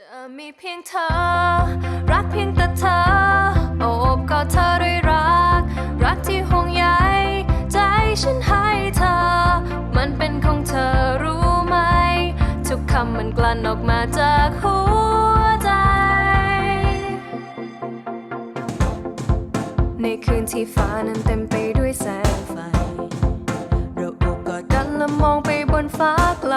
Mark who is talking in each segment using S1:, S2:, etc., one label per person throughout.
S1: จะมีเพียงเธอ รักเพียงแต่เธอ โอบกอดเธอด้วยรัก รักที่ห่วงใยใจฉันให้เธอ มันเป็นของเธอรู้ไหม ทุกคำมันกลั่นออกมาจากหัวใจ ในคืนที่ฟ้านั้นเต็มไปด้วยแสงไฟ เราโอบกอดกันและมองไปบนฟ้าไกล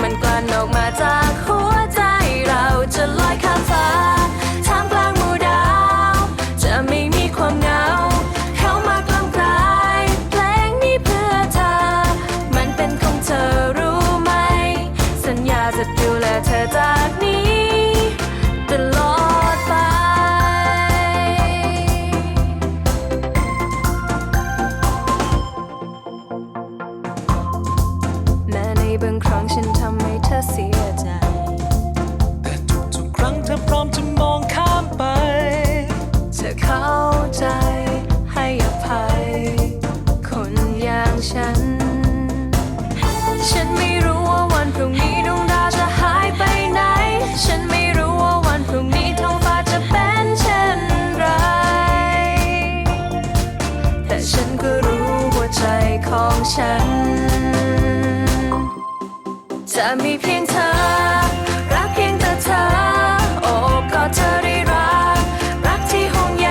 S1: มันกลั่นออกมาจากหัวใจเราจะลอยข้ามฟ้าท่ามกลางหมู่ดาว จะไม่มีความเหงา เข้ามากลางกลายเพลงนี้เพื่อเธอ มันเป็นของเธอรู้ไหม สัญญาจะดูแลเธอจากนี้ตลอดไป แม้ในบางครั้งฉัน เสียใจ
S2: แต่ทุกๆครั้งเธอพร้อมจะมองข้ามไป
S1: เธอเข้าใจให้อภัย คนอย่างฉัน ฉันไม่รู้ว่าวันพรุ่งนี้ดวงดาวจะหายไปไหน ฉันไม่รู้ว่าวันพรุ่งนี้ท้องฟ้าจะเป็นเช่นไร แต่ฉันก็รู้หัวใจของฉัน จะมีเพียงเธอ รักเพียงแต่เธอ โอบกอดเธอได้รัก รักที่ห่วงใย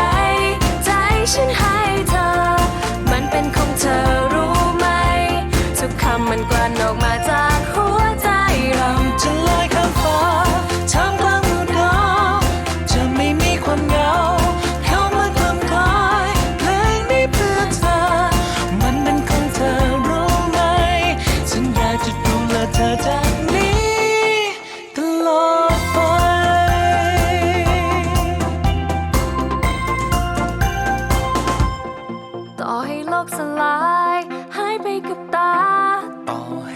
S1: ใจฉันให้เธอ มันเป็นของเธอรู้ไหม ทุกคำมันกลั่นออกมาจาก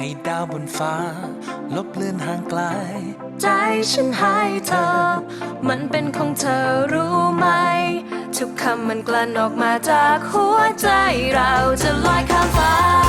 S1: ให้
S2: ดาว
S1: บ
S2: นฟ้า ลบเลือนห่างไกล
S1: ใจฉันให้เธอ มันเป็นของเธอรู้ไหม ทุกคำมันกลั่นออกมาจากหัวใจเราจะลอยข้ามฟ้า